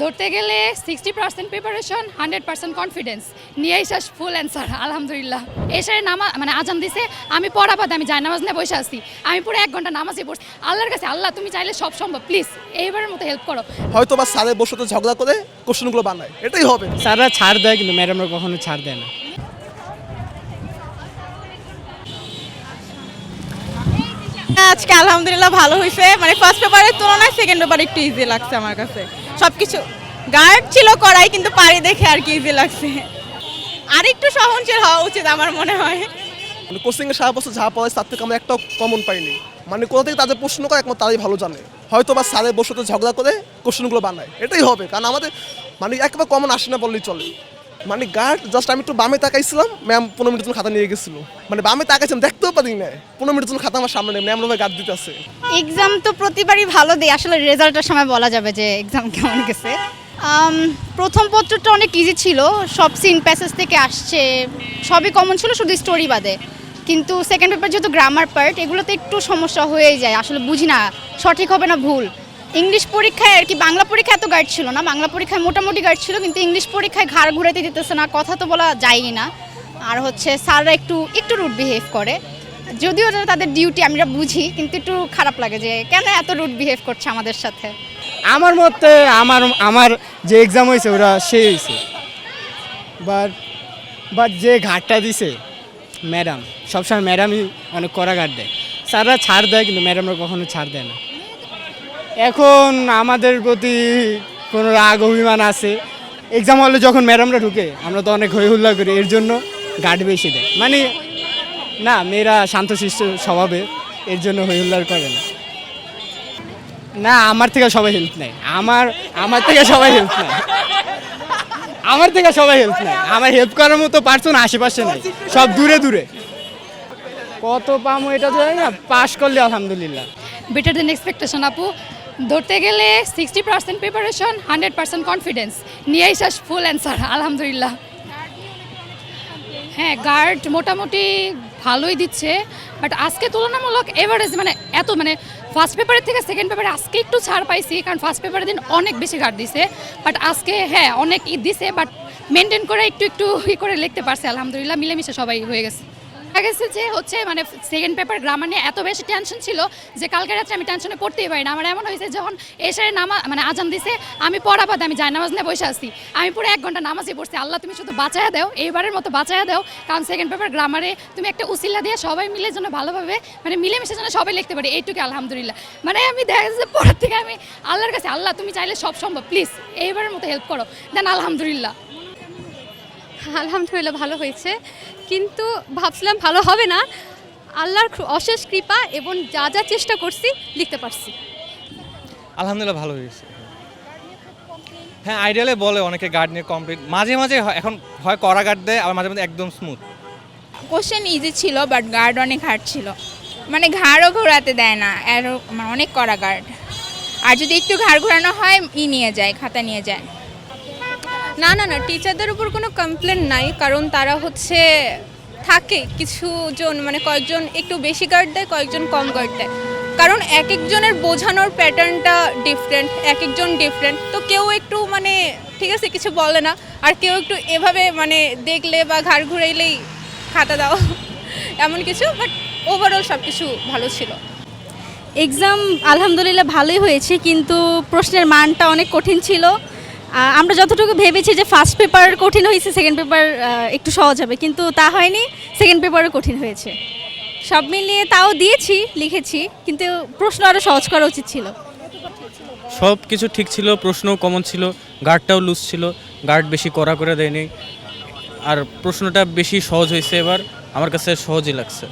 ধরতে গেলে sixty percent preparation hundred percent confidence নিয়ে এসাস ফুল অ্যান্সার আলহামদুলিল্লাহ। এসে নামা মানে আজান দিছে আমি পড়া বাদে আমি যাই নামাজ নিয়ে বসে আছি। আমি পুরো এক ঘণ্টা নামাজে পড়ছি। আল্লাহর কাছে আল্লাহ তুমি চাইলে সব সম্ভব প্লিজ এইবারের মতো হেল্প করো। হয়তো বা স্যারের বসতে ঝগড়া করে কোশ্চেনগুলো বানায়। এটাই হবে। স্যাররা ছাড় দেয় কিন্তু ম্যাডামরা কখনো ছাড় দেয় না। আজকে আলহামদুলিল্লাহ ভালো হয়েছে মানে ফার্স্ট পেপারের তুলনায় সেকেন্ড পেপার একটু ইজি লাগছে আমার কাছে। সব গার্ড ছিল করাই কিন্তু পারি দেখে আর কি ইজি লাগছে। আর একটু সহনশীল হওয়া উচিত আমার মনে হয়। মানে কোচিং এ সারা বছর যা পড়ায়, তার থেকে আমরা একটা কমন পাইনি। মানে কোথা থেকে তাদের প্রশ্ন করে, একমাত্র তারাই ভালো জানে। হয়তো বা স্যারের বসতে ঝগড়া করে কোশ্চেনগুলো বানায়। এটাই হবে। কারণ আমাদের মানে একবার কমন আসে না বললেই চলে। মানে গার্ড জাস্ট আমি একটু বামে তাকাইছিলাম ম্যাম পনেরো মিনিট জন্য খাতা নিয়ে গেছিল। মানে বামে তাকাইছিলাম দেখতেও পারি না পনেরো মিনিট জন্য খাতা আমার সামনে নেই ম্যাম গার্ড দিতে আছে এক্সাম তো প্রতিবারই ভালো দেয়, আসলে রেজাল্টের সময় বলা যাবে যে এক্সাম কেমন গেছে। প্রথম পত্রটা অনেক ইজি ছিল, সব সিন প্যাসেজ থেকে আসছে, সবই কমন ছিল, শুধু স্টোরি বাদে। কিন্তু সেকেন্ড পেপার যেহেতু গ্রামার পার্ট এগুলোতে একটু সমস্যা হয়েই যায়, আসলে বুঝি না, সঠিক হবে না ভুল। ইংলিশ পরীক্ষায় আর কি, বাংলা পরীক্ষা এত গাইড ছিল না। বাংলা পরীক্ষায় মোটামুটি গাইড ছিল, কিন্তু ইংলিশ পরীক্ষায় ঘাড় ঘুরাইতে দিতেছে না, কথা তো বলা যায়ই না। আর হচ্ছে স্যাররা একটু একটু রুট বিহেভ করে। যদিও তাদের ডিউটি আমরা বুঝি, কিন্তু একটু খারাপ লাগে যে, কেন এত রুট বিহেভ করছে আমাদের সাথে? আমার মতে আমার আমার যে এক্সাম হয়েছে ওরা সে হয়েছে বাট বাট যে ঘাটটা দিছে ম্যাডাম সবসময় ম্যাডামই অনেক কড়া ঘাট দেয়। স্যাররা ছাড় দেয়, কিন্তু ম্যাডামরা কখনো ছাড় দেয় না। এখন আমাদের প্রতি কোনো রাগ, অভিমান আছে? এক্সাম হলে যখন ম্যাডামরা ঢুকে, আমরা তো অনেক হই হুল্লা করি, এর জন্য গার্ড বেশি দেয়। মানে না, মেয়েরা শান্তশিষ্ট স্বভাবে এর জন্য হই হুল্লার করে না। না, আমার থেকে সবাই হেল্প নেয়। আমার আমার থেকে সবাই হেল্প নেয়। আমার থেকে সবাই হেল্প নেয়। আমার হেল্প করার মতো পার্সন আশেপাশে নেই। সব দূরে দূরে। কত পামো এটা তো না। পাশ করলে আলহামদুলিল্লাহ। বেটার দেন এক্সপেকটেশন আপু। ধরতে গেলে sixty percent preparation hundred percent confidence নিয়ে এসাস ফুল অ্যান্সার আলহামদুলিল্লাহ। হ্যাঁ গার্ড মোটামুটি ভালোই দিচ্ছে বাট আজকে তুলনামূলক এভারেজ মানে এত মানে ফার্স্ট পেপারের থেকে সেকেন্ড পেপারে আজকে একটু ছাড় পাইছি, কারণ ফার্স্ট পেপারের দিন অনেক বেশি গার্ড দিছে। বাট আজকে হ্যাঁ অনেক ই দিছে বাট মেনটেন করে একটু একটু ই করে লিখতে পারছে, আলহামদুলিল্লাহ, মিলেমিশে সবাই হয়ে গেছে। গেছে যে হচ্ছে মানে সেকেন্ড পেপার গ্রামার নিয়ে এত বেশি টেনশন ছিল যে কালকে রাত্রে আমি টেনশনে পড়তেই পারি না। আমার এমন হয়েছে যখন এসে নামা মানে আজান দিছে, আমি পড়া বাদে আমি যাই নামাজ নিয়ে বসে আছি। আমি পুরো এক ঘণ্টা নামাজে পড়ছি। আল্লাহ তুমি শুধু বাঁচায়া দাও, এইবারের মতো বাঁচায়া দাও, কারণ সেকেন্ড পেপার গ্রামারে তুমি একটা উসিল্লা দিয়ে সবাই মিলে যেন ভালোভাবে মানে মিলেমিশে যেন সবাই লিখতে পারি, এইটুকু আলহামদুলিল্লাহ। মানে আমি দেখা যাচ্ছে পড়ার থেকে আমি আল্লাহর কাছে, আল্লাহ তুমি চাইলে সব সম্ভব প্লিজ এইবারের মতো হেল্প করো। দেন আলহামদুলিল্লাহ। আলহামদুলিল্লাহ ভালো হয়েছে। কিন্তু ভাবছিলাম ভালো হবে না। আল্লাহর ক্র- অশেষ কৃপা এবং যা যা চেষ্টা করছি লিখতে পারছি। আলহামদুলিল্লাহ ভালো হয়েছে। হ্যাঁ আইডিয়ালে বলে অনেকে গার্ড নিয়ে কমপ্লিট মাঝে মাঝে হয়- এখন হয় কড়া গার্ড দেয় আবার মাঝে মাঝে একদম স্মুথ কোশ্চেন ইজি ছিল বাট গার্ড অনেক হার্ড ছিল। মানে ঘাড়ও ঘোরাতে দেয় না মানে অনেক কড়া গার্ড আর যদি একটু ঘাড় ঘোরানো হয় ই নিয়ে যায় খাতা নিয়ে যায়। না না না টিচারদের উপর কোনো কমপ্লেন নাই, কারণ তারা হচ্ছে থাকে কিছু জন মানে কয়েকজন একটু বেশি গার্ড দেয়, কয়েকজন কম গার্ড দেয়। কারণ এক একজনের বোঝানোর প্যাটার্নটা ডিফারেন্ট এক একজন ডিফারেন্ট তো কেউ একটু মানে ঠিক আছে, কিছু বলে না, আর কেউ একটু এভাবে মানে দেখলে বা ঘাড় ঘুরাইলেই খাতা দাও, এমন কিছু বাট ওভারঅল সব কিছু ভালো ছিল। এক্সাম আলহামদুলিল্লাহ ভালোই হয়েছে, কিন্তু প্রশ্নের মানটা অনেক কঠিন ছিল। আমরা যতটুকু ভেবেছি যে ফার্স্ট পেপার কঠিন হয়েছে সেকেন্ড পেপার একটু সহজ হবে। কিন্তু তা হয়নি সেকেন্ড পেপারও কঠিন হয়েছে। সব মিলিয়ে তাও দিয়েছি, লিখেছি, কিন্তু প্রশ্ন আরও সহজ করা উচিত ছিল। সব কিছু ঠিক ছিল, প্রশ্নও কমন ছিল গার্ডটাও লুজ ছিল গার্ড বেশি কড়া করে দেয়নি। আর প্রশ্নটা বেশি সহজ হয়েছে এবার, আমার কাছে সহজই লাগছে।